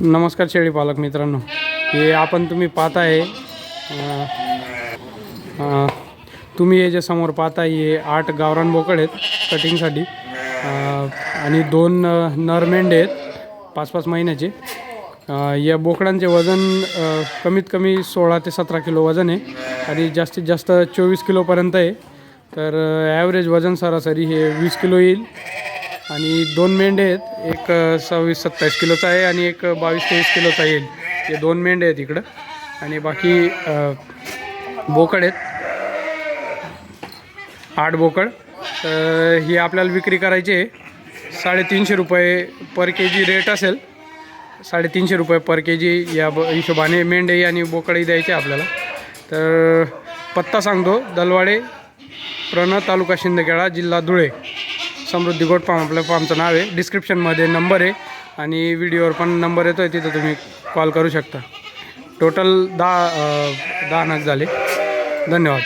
नमस्कार शेळी पालक मित्रांनो. हे आपण तुम्ही पाहत आहे तुम्ही हे जे समोर पाहताय हे आठ गावरान बोकड आहेत कटिंगसाठी. आणि दोन नर मेंढे आहेत पाच पाच महिन्याचे या बोकडांचे वजन कमीत कमी सोळा ते सतरा किलो वजन आहे. आणि जास्तीत जास्त चोवीस किलोपर्यंत आहे. तर ॲव्हरेज वजन सरासरी हे वीस किलो येईल. आणि दोन मेंढे आहेत. एक सव्वीस सत्तावीस किलोचा आहे आणि एक बावीस तेवीस किलोचा येईल. हे दोन मेंढे आहेत इकडं. आणि बाकी बोकड आहेत. आठ बोकड. तर ही आपल्याला विक्री करायची आहे. साडेतीनशे रुपये पर के जी रेट असेल. साडेतीनशे रुपये पर के जी या ब हिशोबाने मेंढे आणि बोकडही द्यायचे आपल्याला. तर पत्ता सांगतो. दलवाडे प्रण तालुका शिंदखेडा जिल्हा धुळे. समृद्धी गोट फार्म आपल्या फार्मचं नाव आहे. डिस्क्रिप्शनमध्ये नंबर आहे. आणि व्हिडिओवर पण नंबर येतो आहे तिथं तुम्ही कॉल करू शकता. टोटल दहा दहा नग झाले. धन्यवाद.